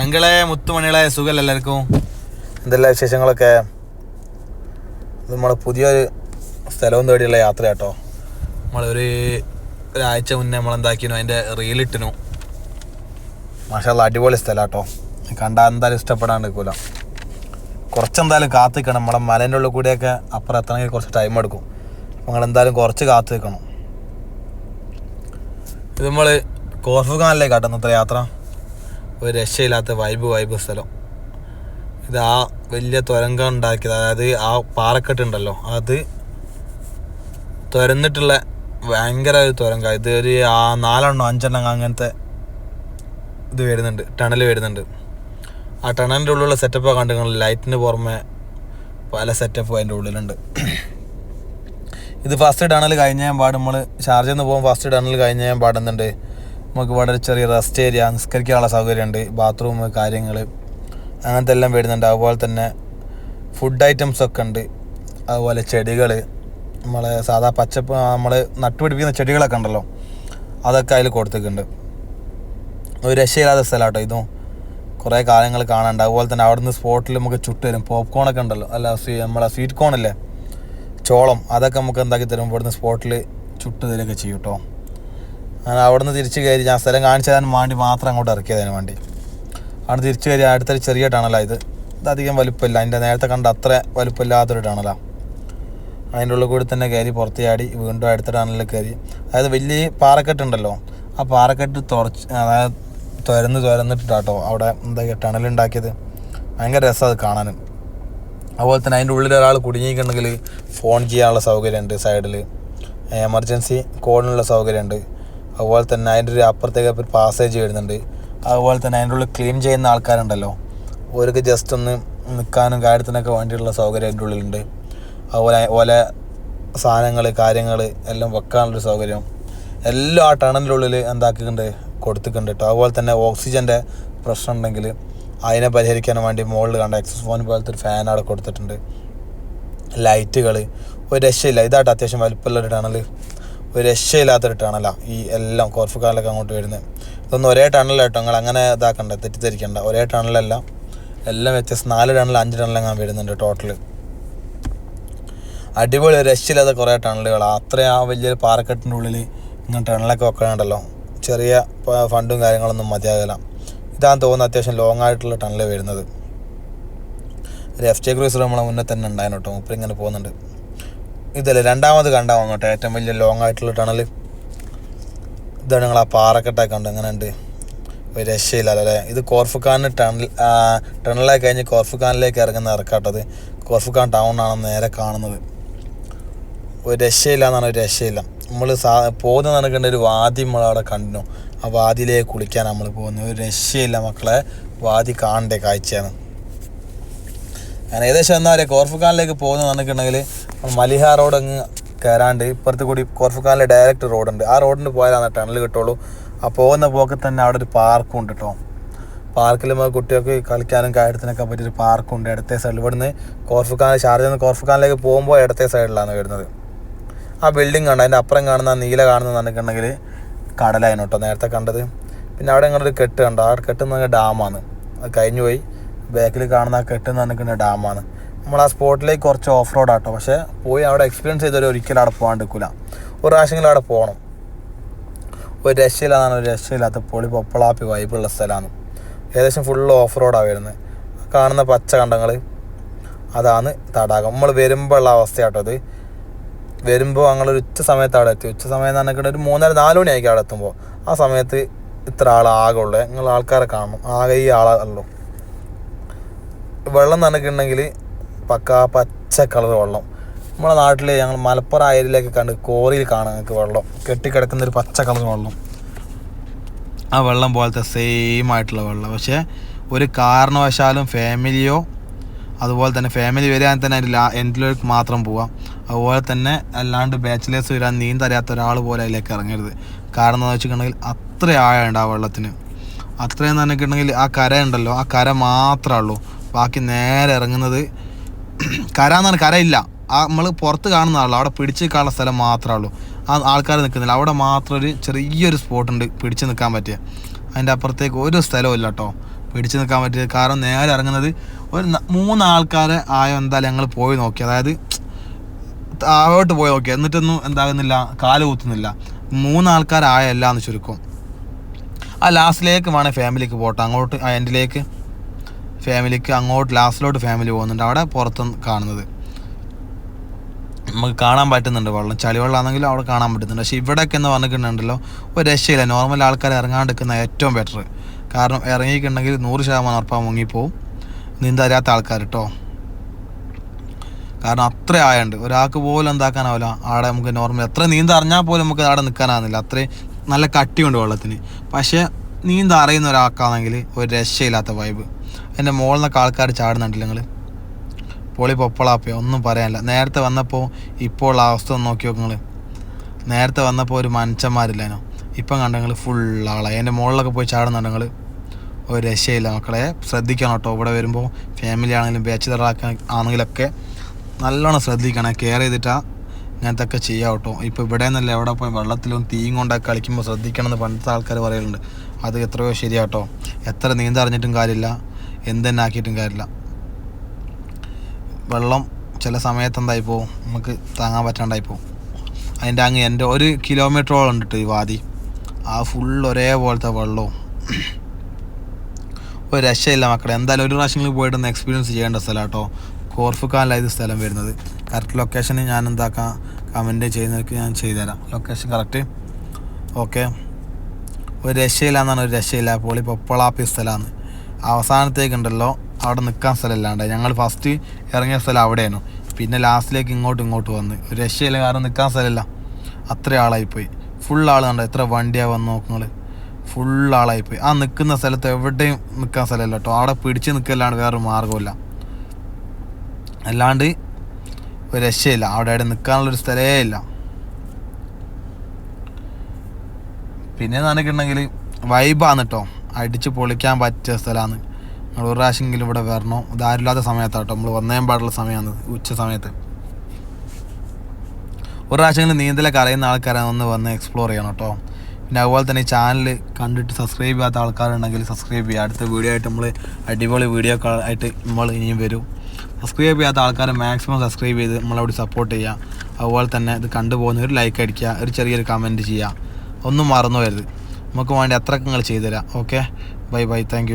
ചങ്കളെ മുത്തുമണികളെ സുഖല്ല എല്ലാവർക്കും? എന്തെല്ലാം വിശേഷങ്ങളൊക്കെ? ഇത് നമ്മളെ പുതിയൊരു സ്ഥലവും തേടിയുള്ള യാത്ര കേട്ടോ നമ്മളൊരു ഒരാഴ്ച മുന്നേ നമ്മളെന്താക്കിനു? അതിന്റെ റീലിട്ടിനു മാഷാല്ല അടിപൊളി സ്ഥലം കേട്ടോ കണ്ടാൽ എന്തായാലും ഇഷ്ടപ്പെടാണ്ട് നിൽക്കൂല. കുറച്ചെന്തായാലും കാത്തു നിൽക്കണം നമ്മളെ മലേന്റെ ഉള്ളിൽ കൂടിയൊക്കെ അപ്പുറം എത്തണമെങ്കിൽ കുറച്ച് ടൈം എടുക്കും. നിങ്ങൾ എന്തായാലും കുറച്ച് കാത്തു നിൽക്കണം ഇത് നമ്മൾ കോർഫുഖാനിലേക്ക് കാട്ടുന്നത്ര യാത്ര. ഒരു രക്ഷയില്ലാത്ത വൈബ് വൈബ് സ്ഥലം. ഇത് ആ വലിയ തുരങ്കം ഉണ്ടാക്കിയത് അതായത് ആ പാറക്കെട്ട് ഉണ്ടല്ലോ അത് തുരന്നിട്ടുള്ള ഭയങ്കര ഒരു തുരങ്ക. ഇത് ഒരു ആ നാലെണ്ണോ അഞ്ചെണ്ണം അങ്ങനത്തെ ഇത് വരുന്നുണ്ട് ടണൽ വരുന്നുണ്ട്. ആ ടണലിന്റെ ഉള്ളിലുള്ള സെറ്റപ്പ് കണ്ടു നിങ്ങൾ ലൈറ്റിന് പുറമെ പല സെറ്റപ്പും അതിന്റെ ഉള്ളിലുണ്ട്. ഇത് ഫസ്റ്റ് ടണൽ കഴിഞ്ഞ ഞാൻ നമ്മൾ ഷാർജയിൽ നിന്ന് പോകുമ്പോൾ ഫസ്റ്റ് ടണൽ കഴിഞ്ഞ പാടുന്നുണ്ട്. നമുക്ക് വളരെ ചെറിയ റെസ്റ്റ് ഏരിയ നിസ്കരിക്കാനുള്ള സൗകര്യമുണ്ട് ബാത്റൂം കാര്യങ്ങൾ അങ്ങനത്തെ എല്ലാം വരുന്നുണ്ട്. അതുപോലെ തന്നെ ഫുഡ് ഐറ്റംസ് ഒക്കെ ഉണ്ട്. അതുപോലെ ചെടികൾ നമ്മൾ സാധാ പച്ചപ്പ് നമ്മൾ നട്ടുപിടിപ്പിക്കുന്ന ചെടികളൊക്കെ ഉണ്ടല്ലോ അതൊക്കെ അതിൽ കൊടുത്തിട്ടുണ്ട്. ഒരു രക്ഷയില്ലാത്ത സ്ഥലം കേട്ടോ ഇതും. കുറേ കാര്യങ്ങൾ കാണാനുണ്ട്. അതുപോലെ തന്നെ അവിടുന്ന് സ്പോട്ടിൽ നമുക്ക് ചുട്ട് തരും. പോപ്കോണൊക്കെ ഉണ്ടല്ലോ അല്ല നമ്മളെ സ്വീറ്റ് കോൺ അല്ലേ ചോളം അതൊക്കെ നമുക്ക് എന്താക്കി തരും. ഇവിടുന്ന് സ്പോട്ടിൽ ചുട്ട് തരികയൊക്കെ ചെയ്യും കേട്ടോ അങ്ങനെ നിന്ന് തിരിച്ചു കയറി ഞാൻ സ്ഥലം കാണിച്ചു തരാൻ വേണ്ടി മാത്രം അങ്ങോട്ട് ഇറക്കിയതിന് വേണ്ടി. അവിടെ തിരിച്ചു കയറി അടുത്തൊരു ചെറിയ ടണലാണ് ഇത്. ഇത് അധികം വലുപ്പമില്ല. അതിന്റെ നേരത്തെ കണ്ട അത്ര വലുപ്പമില്ലാത്തൊരു ടണലാണ് അതിന്റെ ഉള്ളിൽ കൂടി തന്നെ കയറി പുറത്ത് ചാടി വീണ്ടും അടുത്ത ടണലിൽ കയറി. അതായത് വലിയ പാറക്കെട്ടുണ്ടല്ലോ ആ പാറക്കെട്ട് തുറച്ച് അതായത് തുരന്ന് തുരന്നിട്ടാട്ടോ അവിടെ എന്താ ടണലുണ്ടാക്കിയത് ഭയങ്കര രസം അത് കാണാനും അതുപോലെ തന്നെ അതിന്റെ ഉള്ളിൽ ഒരാൾ കുടുങ്ങിയിട്ടുണ്ടെങ്കിൽ ഫോൺ ചെയ്യാനുള്ള സൗകര്യമുണ്ട് സൈഡിൽ. എമർജൻസി കോളിനുള്ള സൗകര്യമുണ്ട്. അതുപോലെ തന്നെ അതിന്റെ ഒരു അപ്പുറത്തേക്ക് ഒരു പാസേജ് വരുന്നുണ്ട്. അതുപോലെ തന്നെ അതിന്റെ ഉള്ളിൽ ക്ലീൻ ചെയ്യുന്ന ആൾക്കാരുണ്ടല്ലോ. ഓർക്ക് ജസ്റ്റ് ഒന്ന് നിൽക്കാനും കാര്യത്തിനൊക്കെ വേണ്ടിയിട്ടുള്ള സൗകര്യം അതിന്റെ ഉള്ളിലുണ്ട്. അതുപോലെ ഓല സാധനങ്ങൾ കാര്യങ്ങൾ എല്ലാം വെക്കാനുള്ളൊരു സൗകര്യം. എല്ലാം ആ ടണലിന്റെ ഉള്ളിൽ എന്താക്കിയിട്ടുണ്ട്? കൊടുത്തിട്ടുണ്ട് കേട്ടോ അതുപോലെ തന്നെ ഓക്സിജന്റെ പ്രശ്നം ഉണ്ടെങ്കിൽ അതിനെ പരിഹരിക്കാൻ വേണ്ടി മുകളിൽ കണ്ട എക്സസ് ഫോൺ പോലത്തെ ഒരു ഫാൻ അവിടെ കൊടുത്തിട്ടുണ്ട്. ലൈറ്റുകൾ ഒരു രക്ഷയില്ല. ഇതായിട്ട് അത്യാവശ്യം വലിപ്പമുള്ളൊരു ടണൽ ഒരു രക്ഷയില്ലാത്തൊരു ടണലാണ് ഈ എല്ലാം കോർഫുകാലൊക്കെ അങ്ങോട്ട് വരുന്നത്. ഇതൊന്നും ഒരേ ടണലായിട്ടോ നിങ്ങൾ അങ്ങനെ ഇതാക്കണ്ട തെറ്റിദ്ധരിക്കണ്ട. ഒരേ ടണലല്ല എല്ലാം വ്യത്യസ്ത നാല് ടണൽ അഞ്ച് ടണലങ്ങനെ വരുന്നുണ്ട് ടോട്ടൽ അടിപൊളി രക്ഷയില്ലാത്ത കുറേ ടണലുകൾ അത്രയും ആ വലിയൊരു പാറക്കെട്ടിന്റെ ഉള്ളിൽ ഇങ്ങനെ ടണലൊക്കെ വെക്കണുണ്ടല്ലോ. ചെറിയ ഫണ്ടും കാര്യങ്ങളൊന്നും മതിയാകില്ല ഇതാന്ന് തോന്നുന്നു അത്യാവശ്യം ലോങ് ആയിട്ടുള്ള ടണൽ വരുന്നത്. ഒരു എഫ് ജെ ക്രൂസർ നമ്മളെ മുന്നേ തന്നെ ഉണ്ടായിരുന്നു കേട്ടോ. ഇപ്പം ഇങ്ങനെ പോകുന്നുണ്ട്. ഇതല്ലേ രണ്ടാമത് കണ്ടാൽ വന്നോട്ടെ ഏറ്റവും വലിയ ലോങ് ആയിട്ടുള്ള ടണൽ ഇതാണ് നിങ്ങൾ ആ പാറക്കെട്ടൊക്കെ ഉണ്ട് എങ്ങനെ ഉണ്ട് ഒരു രക്ഷയില്ലല്ലോ അല്ലേ? ഇത് കോർഫുഖാൻ ടണൽ ടണലായി കഴിഞ്ഞ് കോർഫുഖാനിലേക്ക് ഇറങ്ങുന്ന ഇറക്കാട്ടത് കോർഫുഖാൻ ടൗൺ ആണ് നേരെ കാണുന്നത്. ഒരു രക്ഷയില്ല എന്നാണ് ഒരു രക്ഷയില്ല. നമ്മൾ സാ പോകുന്ന നടക്കേണ്ട ഒരു വാദി നമ്മൾ അവിടെ കണ്ടിനോ ആ വാദിയിലേക്ക് കുളിക്കാൻ നമ്മൾ പോകുന്നത്. ഒരു രക്ഷയില്ല മക്കളെ. വാദി കാണണ്ടേ കാഴ്ചയാണ്. ഞാൻ ഏകദേശം എന്താ പറയുക കോർഫുഖാനിലേക്ക് പോകുന്ന നടക്കണമെങ്കിൽ മലിഹ റോഡ് അങ്ങ് കയറാണ്ട് ഇപ്പുറത്ത് കൂടി കോർഫുഖാനിലെ ഡയറക്റ്റ് റോഡുണ്ട് ആ റോഡിന് പോയാലാണ് ടണൽ കിട്ടുള്ളൂ. ആ പോകുന്ന പോക്കിൽ തന്നെ അവിടെ ഒരു പാർക്കും ഉണ്ട് കേട്ടോ പാർക്കിൽ നമുക്ക് കുട്ടികൾക്ക് കളിക്കാനും കാര്യത്തിനൊക്കെ പറ്റിയൊരു പാർക്കുണ്ട് ഇടത്തെ സൈഡിൽ ഇവിടുന്ന് കോർഫുഖാൻ ഷാർജ് നിന്ന് കോർഫുഖാനിലേക്ക് പോകുമ്പോൾ ഇടത്തെ സൈഡിലാണ് വരുന്നത്. ആ ബിൽഡിംഗ് കാണാം അതിന്റെ അപ്പുറം കാണുന്ന നീല കാണുന്ന നടക്കുന്നുണ്ടെങ്കിൽ കടലായിരുന്നു കേട്ടോ നേരത്തെ കണ്ടത്. പിന്നെ അവിടെ ഇങ്ങനെ ഒരു കെട്ട് കണ്ടോ? ആ കെട്ട് എന്ന് പറഞ്ഞാൽ ഡാമാണ്. അത് കഴിഞ്ഞു പോയി ബാക്കിൽ കാണുന്ന ആ കെട്ട് ഡാമാണ് നമ്മൾ ആ സ്പോട്ടിലേക്ക് കുറച്ച് ഓഫ് റോഡ് ആട്ടോ. പക്ഷേ പോയി അവിടെ എക്സ്പീരിയൻസ് ചെയ്തൊരു ഒരിക്കലും അവിടെ പോകാൻ എടുക്കില്ല ഒരു പ്രാവശ്യമെങ്കിലും അവിടെ പോകണം. ഒരു രക്ഷയില്ലാതാണ് ഒരു രക്ഷയില്ലാത്ത പൊളി പൊപ്പളാപ്പി വൈബുള്ള സ്ഥലമാണ്. ഏകദേശം ഫുൾ ഓഫ് റോഡാണ് വരുന്നത്. കാണുന്ന പച്ച കണ്ടങ്ങൾ അതാണ് തടാകം. നമ്മൾ വരുമ്പോൾ ഉള്ള അവസ്ഥയാട്ടോ അത് വരുമ്പോൾ ഞങ്ങളൊരു ഉച്ച സമയത്ത് അവിടെ എത്തി. ഉച്ച സമയം എന്ന് ഒരു മൂന്നര നാല് മണിയായിരിക്കും അവിടെ എത്തുമ്പോൾ ആ സമയത്ത് ഇത്ര ആൾ ആകെ ഉള്ളത് നിങ്ങൾ ആൾക്കാരെ കാണണം. ആകെ ഈ ആളുള്ളൂ വെള്ളം നനക്കുന്നുണ്ടെങ്കിൽ പക്ക പച്ച കളർ വെള്ളം. നമ്മുടെ നാട്ടിൽ ഞങ്ങൾ മലപ്പുറം അയലിലേക്ക് കണ്ട് കോറിയിൽ കാണാം നിങ്ങൾക്ക് വെള്ളം. കെട്ടിക്കിടക്കുന്ന ഒരു പച്ച കളർ വെള്ളം. ആ വെള്ളം പോലത്തെ സെയിം ആയിട്ടുള്ള വെള്ളം. പക്ഷേ ഒരു കാരണവശാലും ഫാമിലിയോ അതുപോലെ തന്നെ ഫാമിലി വരാൻ തന്നെ അതിന്റെ ലാ എൻഡിലേക്ക് മാത്രം പോവാം. അതുപോലെ തന്നെ അല്ലാണ്ട് ബാച്ചിലേഴ്സ് വരാൻ നീന്തറിയാത്ത ഒരാൾ പോലെ അതിലേക്ക് ഇറങ്ങരുത്. കാരണം എന്ന് വെച്ചിട്ടുണ്ടെങ്കിൽ അത്ര ആഴമുണ്ട് ആ വെള്ളത്തിന്. അത്രയും നനക്കുണ്ടെങ്കിൽ ആ കര ഉണ്ടല്ലോ ആ കര മാത്രമേ ഉള്ളൂ. ബാക്കി നേരെ ഇറങ്ങുന്നത് കര എന്നാണ് കരയില്ല. ആ നമ്മൾ പുറത്ത് കാണുന്ന ആളുള്ളൂ അവിടെ പിടിച്ച് നിൽക്കാനുള്ള സ്ഥലം മാത്രമേ ഉള്ളൂ. ആ ആൾക്കാർ നിൽക്കുന്നില്ല. അവിടെ മാത്രം ഒരു ചെറിയൊരു സ്പോട്ടുണ്ട് പിടിച്ച് നിൽക്കാൻ പറ്റിയ. അതിന്റെ അപ്പുറത്തേക്ക് ഒരു സ്ഥലവും ഇല്ല കേട്ടോ പിടിച്ച് നിൽക്കാൻ പറ്റിയത് കാരണം നേരെ ഇറങ്ങുന്നത് ഒരു മൂന്ന് ആൾക്കാരെ ആയോ എന്തായാലും ഞങ്ങൾ പോയി നോക്കി. അതായത് താഴോട്ട് പോയി നോക്കി. എന്നിട്ടൊന്നും എന്താകുന്നില്ല. കാൽ കുത്തുന്നില്ല. മൂന്നാൾക്കാരായല്ല എന്ന് ചുരുക്കം. ആ ലാസ്റ്റിലേക്ക് വേണേൽ ഫാമിലിക്ക് പോട്ടെ. അങ്ങോട്ട് ആ എൻഡിലേക്ക് ഫാമിലിക്ക് അങ്ങോട്ട് ലാസ്റ്റിലോട്ട് ഫാമിലി പോകുന്നുണ്ട് അവിടെ പുറത്ത് കാണുന്നത്. നമുക്ക് കാണാൻ പറ്റുന്നുണ്ട് വെള്ളം. ചളിവെള്ളമാണെങ്കിലും അവിടെ കാണാൻ പറ്റുന്നുണ്ട്. പക്ഷേ ഇവിടെയൊക്കെ എന്ന് പറഞ്ഞിട്ടുണ്ടല്ലോ ഒരു രക്ഷയില്ല. നോർമൽ ആൾക്കാർ ഇറങ്ങാണ്ടിരിക്കുന്ന ഏറ്റവും ബെറ്റർ കാരണം ഇറങ്ങിയിട്ടുണ്ടെങ്കിൽ നൂറ് ശതമാനം ഉറപ്പാൻ മുങ്ങിപ്പോവും. നീന്തറിയാത്ത ആൾക്കാർ കേട്ടോ കാരണം അത്ര ആയുണ്ട്. ഒരാൾക്ക് പോലും എന്താക്കാനാവില്ല. അവിടെ നമുക്ക് നോർമൽ എത്ര നീന്ത അറിഞ്ഞാൽ പോലും നമുക്ക് അവിടെ നിൽക്കാനാകുന്നില്ല അത്രയും നല്ല കട്ടിയുണ്ട് വെള്ളത്തിന്. പക്ഷേ നീന്ത അറിയുന്ന ഒരാൾക്കാണെങ്കിൽ ഒരു രക്ഷയില്ലാത്ത വൈബ് എന്റെ മുകളിൽ ആൾക്കാർ ചാടുന്നുണ്ടല്ലോ നിങ്ങൾ പൊളി പൊപ്പളാപ്പയോ ഒന്നും പറയാനില്ല. നേരത്തെ വന്നപ്പോൾ ഇപ്പോൾ ഉള്ള അവസ്ഥ ഒന്ന് നോക്കി നോക്ക് നിങ്ങൾ നേരത്തെ വന്നപ്പോൾ ഒരു മനുഷ്യന്മാരില്ലേനോ ഇപ്പം കണ്ട നിങ്ങൾ ഫുൾ ആളായി. എന്റെ മുകളിലൊക്കെ പോയി ചാടുന്നുണ്ട് നിങ്ങൾ ഒരു രക്ഷയില്ല മക്കളെ. ശ്രദ്ധിക്കണം കേട്ടോ. ഇവിടെ വരുമ്പോൾ ഫാമിലി ആണെങ്കിലും ബാച്ചിലറാക്കാൻ ആണെങ്കിലൊക്കെ നല്ലോണം ശ്രദ്ധിക്കണം. കെയർ ചെയ്തിട്ടാ ഇങ്ങനത്തെ ഒക്കെ ചെയ്യാം കേട്ടോ. ഇപ്പോൾ ഇവിടെ നിന്നല്ല എവിടെ പോയി വെള്ളത്തിലും തീയും കൊണ്ടൊക്കെ കളിക്കുമ്പോൾ ശ്രദ്ധിക്കണം എന്ന് പണ്ടത്തെ ആൾക്കാർ പറയലുണ്ട്. അത് എത്രയോ ശരിയാട്ടോ എത്ര നീന്തറിഞ്ഞിട്ടും കാര്യമില്ല. എന്തെന്നെ ആക്കിയിട്ടും കാര്യമില്ല. വെള്ളം ചില സമയത്ത് എന്തായി നമുക്ക് താങ്ങാൻ പറ്റാണ്ടായി പോവും. അതിന്റെ അങ്ങ് എന്റെ ഒരു കിലോമീറ്ററോളം ഉണ്ട് ഈ വാതി. ആ ഫുൾ ഒരേപോലത്തെ വെള്ളവും. ഒരു രക്ഷയില്ല മക്കളെ. എന്തായാലും ഒരു പ്രാവശ്യങ്ങൾ പോയിട്ടൊന്ന് എക്സ്പീരിയൻസ് ചെയ്യേണ്ട സ്ഥലം കേട്ടോ കോർഫുക്കാനിലാണ് സ്ഥലം വരുന്നത്. കറക്റ്റ് ലൊക്കേഷൻ ഞാൻ എന്താക്കാം? കമന്റ് ചെയ്യുന്നവർക്ക് ഞാൻ ചെയ്തുതരാം. ലൊക്കേഷൻ കറക്റ്റ് ഓക്കെ ഒരു രക്ഷയില്ല എന്നാണ് ഒരു രക്ഷയില്ല. പോളി പൊപ്പളാപ്പി സ്ഥലമാണ്. അവസാനത്തേക്കുണ്ടല്ലോ. അവിടെ നിൽക്കാൻ സ്ഥലമില്ലാണ്ട് ഞങ്ങൾ ഫസ്റ്റ് ഇറങ്ങിയ സ്ഥലം അവിടെയായിരുന്നു. പിന്നെ ലാസ്റ്റിലേക്ക് ഇങ്ങോട്ടും ഇങ്ങോട്ട് വന്ന്. ഒരു രക്ഷയില്ല കാരണം നിൽക്കാൻ സ്ഥലമില്ല. അത്ര ആളായിപ്പോയി. ഫുൾ ആൾ കണ്ടോ? എത്ര വണ്ടിയാണ് വന്ന് നോക്കുന്നത് ഫുൾ ആളായിപ്പോയി. ആ നിൽക്കുന്ന സ്ഥലത്ത് എവിടെയും നിൽക്കാൻ സ്ഥലമില്ല കേട്ടോ. അവിടെ പിടിച്ച് നിൽക്കല്ലാണ്ട് വേറൊരു മാർഗമില്ല അല്ലാണ്ട് ഒരു രക്ഷയില്ല. അവിടെ അവിടെ നിൽക്കാനുള്ളൊരു സ്ഥലമേ ഇല്ല. പിന്നെ നനക്കുണ്ടെങ്കിൽ വൈബാണ് കേട്ടോ. അടിച്ച് പൊളിക്കാൻ പറ്റിയ സ്ഥലമാണ്. നിങ്ങൾ ഒരു പ്രാവശ്യമെങ്കിലും ഇവിടെ വരണോ? ഇതാരില്ലാത്ത സമയത്താട്ടോ. നമ്മൾ വന്നേം പാടുള്ള സമയമാണ് ഉച്ച സമയത്ത്. ഒരു പ്രാവശ്യമെങ്കിലും നീന്തലൊക്കെ അറിയുന്ന ആൾക്കാരെ ഒന്ന് വന്ന് എക്സ്പ്ലോർ ചെയ്യണം കേട്ടോ. പിന്നെ അതുപോലെ തന്നെ ചാനൽ കണ്ടിട്ട് സബ്സ്ക്രൈബ് ചെയ്യാത്ത ആൾക്കാരുണ്ടെങ്കിൽ സബ്സ്ക്രൈബ് ചെയ്യുക. അടുത്ത വീഡിയോ ആയിട്ട് നമ്മൾ അടിപൊളി വീഡിയോ ആയിട്ട് നമ്മൾ ഇനിയും വരും. സബ്സ്ക്രൈബ് ചെയ്യാത്ത ആൾക്കാരെ മാക്സിമം സബ്സ്ക്രൈബ് ചെയ്ത് നമ്മളവിടെ സപ്പോർട്ട് ചെയ്യുക. അതുപോലെ തന്നെ ഇത് കണ്ടുപോകുന്ന ഒരു ലൈക്ക് അടിക്കുക. ഒരു ചെറിയൊരു കമന്റ് ചെയ്യുക. ഒന്നും മറന്നു വരരുത് നമുക്ക് വേണ്ടി അത്രയ്ക്ക് നിങ്ങൾ ചെയ്തുതരാം ഓക്കെ ബൈ ബൈ താങ്ക്